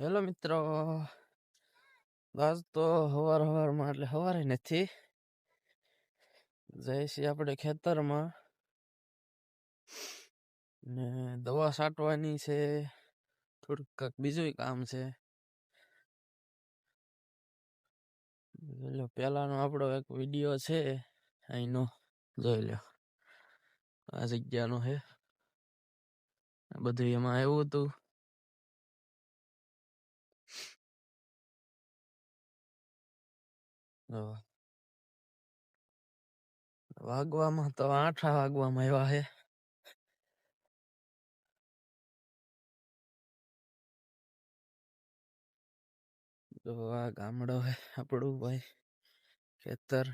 Hello મિત્રો. આજ તો હવાર હવારમાં એટલે હવારે નથી. જઈશી આપણે ખેતરમાં. ને દવા છાંટવાની છે. થોડુંક કાંઈક બીજું કામ છે. લો પહેલાનો આપણો એક વીડિયો છે. અહીંનો જોઈ લો આ જગ્યાનો છે બધું એમાં આવ્યું હતું. વાગવામાં તો આઠા વાગવામાં આવ્યા હે. તો ગામડો હે આપણું ભાઈ ખેતર.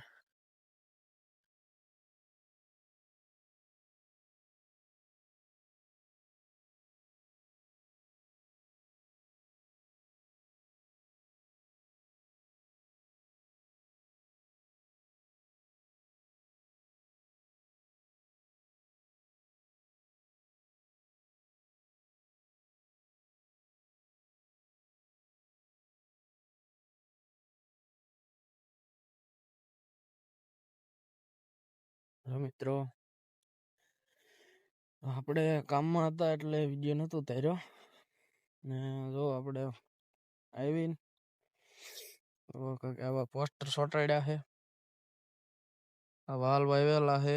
મિત્રો. આપણે કામમાં હતા એટલે વીડિયો નહોતો તૈર્યો ને જો આપણે આવીને આવા પોસ્ટર સોટાડ્યા છે. આ વાલ વાવેલા છે.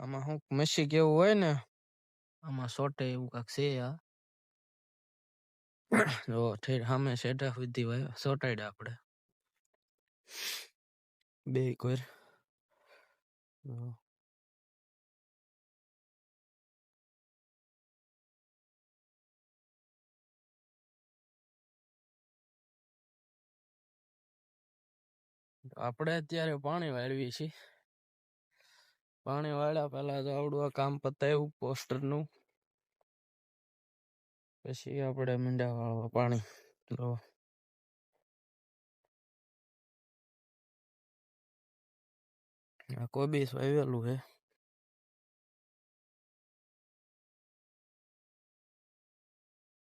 આમાં શું મેસી કેવું હોય ને, આમાં સોટે એવું કાંક છે આ જો ઠેર સામે સેટા સુધી વાય ચોંટાડ્યા આપણે. બે કોર જો આપણે અત્યારે પાણી વાળવી છીએ. પાણી વાળ્યા પહેલા તો આવડું આ કામ પતાવ્યું પોસ્ટરનું. પછી આપણે મીંડા વાળવા પાણી આ કોબીસ વાવેલું છે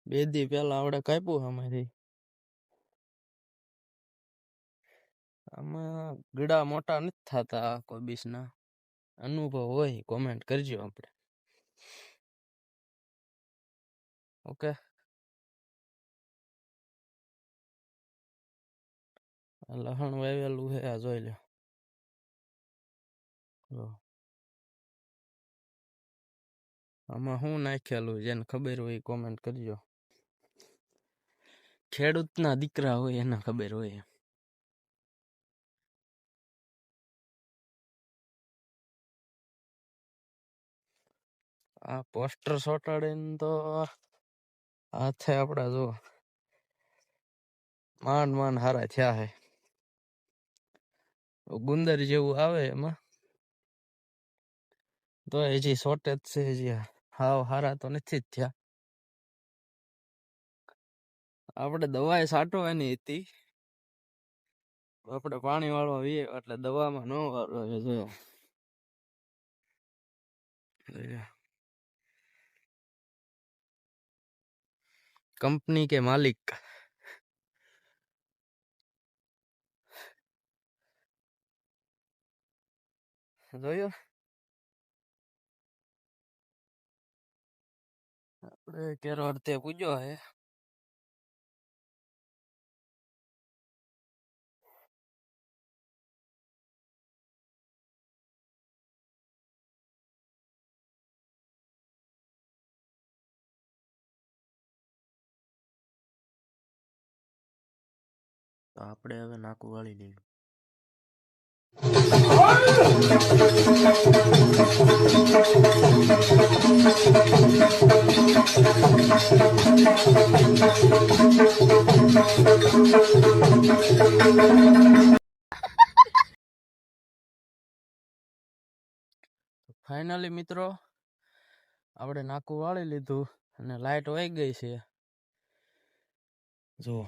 બે દી પેલા આપણે કાપ્યું આમાંથી આમાં ગળા મોટા નથી થતા કોબીસના અનુભવ હોય કોમેન્ટ કરજો આપણે ઓકે લહણ વાવેલું છે આ જોઈ લો જો આમાં શું નાખેલું જેને ખબર હોય કોમેન્ટ કરજો. ખેડૂતના દીકરા હોય એને ખબર હોય આ પોસ્ટર ચોંટાડીને તો હાથે આપડા જો માંડ માંડ હારા થયા હે. ગુંદર જેવું આવે એમાં. તો હજી શોર્ટેજ છે હજી હાવ હારા તો નથી જ થયા. આપણે દવા સાટવાની હતી. આપણે પાણી વાળવા વીએ એટલે દવામાં ન વાળવા જોયો કંપની કે માલિક? જોયો? આપણે કેરો અર્થે પૂજ્યો હે તો આપણે હવે નાકું વાળી લઈએ ફાઇનલી મિત્રો આપણે નાકું વાળી લીધું અને લાઈટ વહી ગઈ છે. જુઓ.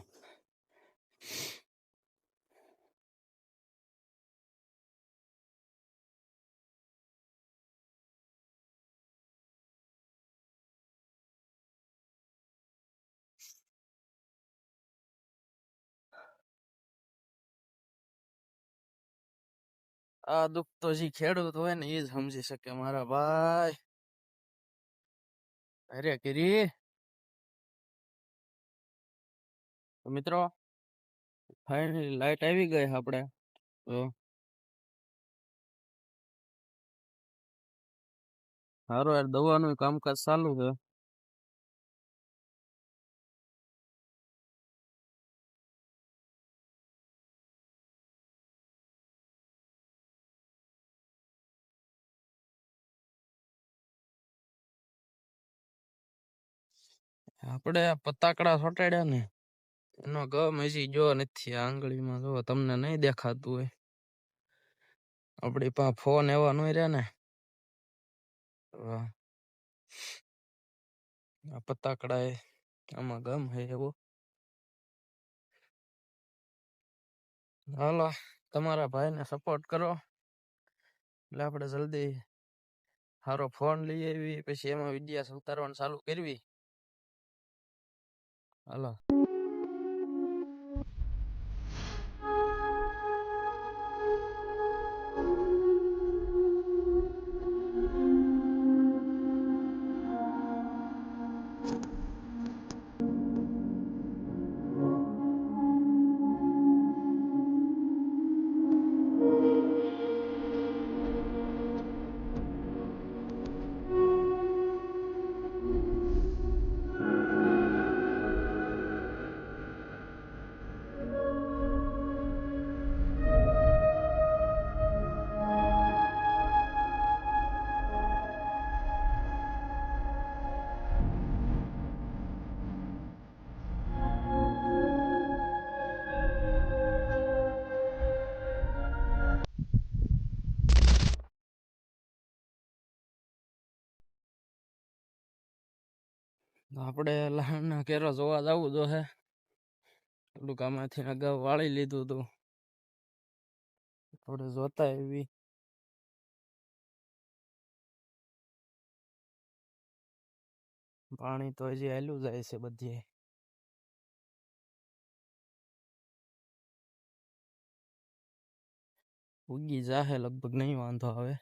આ દુઃખ તો જે ખેડૂત હોય ને એ જ સમજી શકે મારા ભાઈ. અરે કરી મિત્રો ફાઇનલી લાઈટ આવી ગઈ આપણે તો સારું યાર, દવાનું કામકાજ ચાલુ છે. આપણે પતાકડા છોટાડ્યા ને, એનો ગમ હજી જો નથી. આ આંગળીમાં જો તમને નહીં દેખાતું હોય. આપણી પા ફોન એવા નહીં રહ્યા ને. આ પતાકડા એ આમાં ગમ હે એવો. હાલો, તમારા ભાઈને સપોર્ટ કરો. એટલે આપણે જલ્દી સારો ફોન લઈ આવી પછી એમાં વિડીયા ઉતારવાનું ચાલુ કરવી. હાલો આપણે લહાણના કેરો જોવા જવું જો હે. પેલું અગાઉ વાળી લીધું હતું આપણે જોતા એવી પાણી તો હજી હેલું જાય છે બધી. ઉગી જાહે લગભગ, નહીં વાંધો આવે.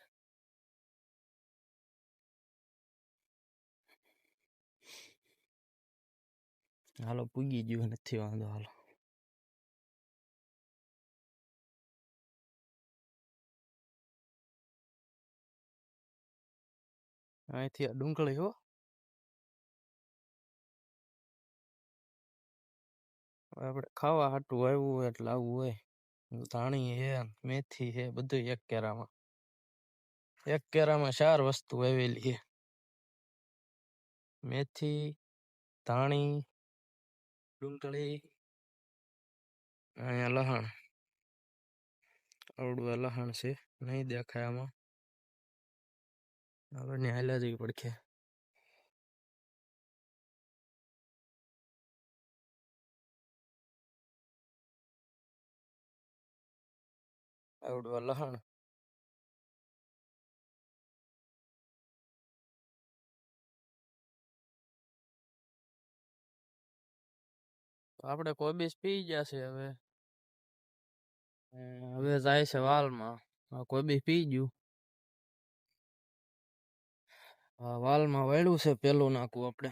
હાલો પૂગી ગયું નથી વાંધો હાલો અહીંથી આ ડુંગળી હો આપણે ખાવા હાટું આવ્યું હોય એટલે આવું હોય ધાણી હે મેથી હે બધું એક કેરામાં એક કેરામાં ચાર વસ્તુ આવેલી છે મેથી ધાણી ડુંગળી અહીંયા લહણ આવડું આ લહણ છે નહીં દેખાય આમાં આપણે હાલ્યા જવી પડખે આવડું લહણ આપણે કોબીસ પી ગયા છે હવે. હવે જાય છે વાલમાં. આ કોબીજ પી ગયું. વાલમાં વાળ્યું છે પેલું નાખવું આપણે.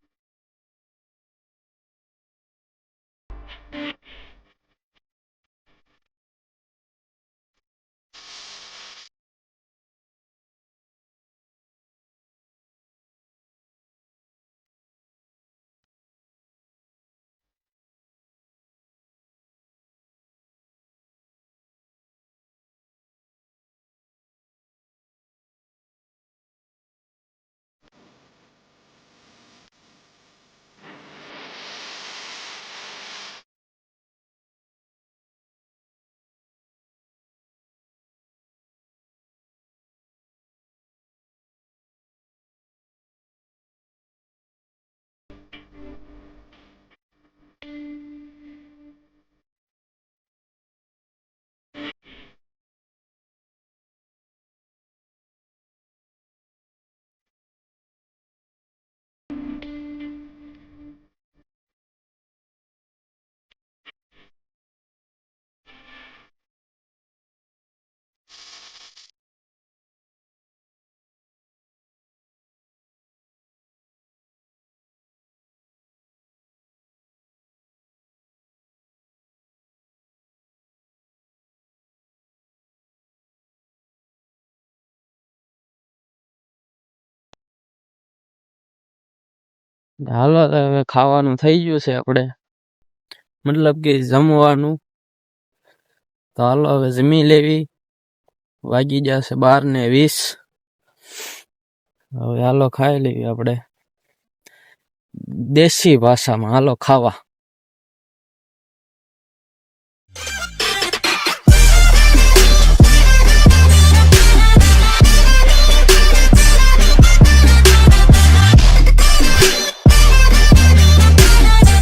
હાલો તો હવે ખાવાનું થઈ ગયું છે આપણે. મતલબ કે જમવાનું. તો હાલો હવે જમી લેવી. વાગી જશે બાર ને વીસ. હવે હાલો ખાઈ લેવી આપણે. દેશી ભાષામાં હાલો ખાવા.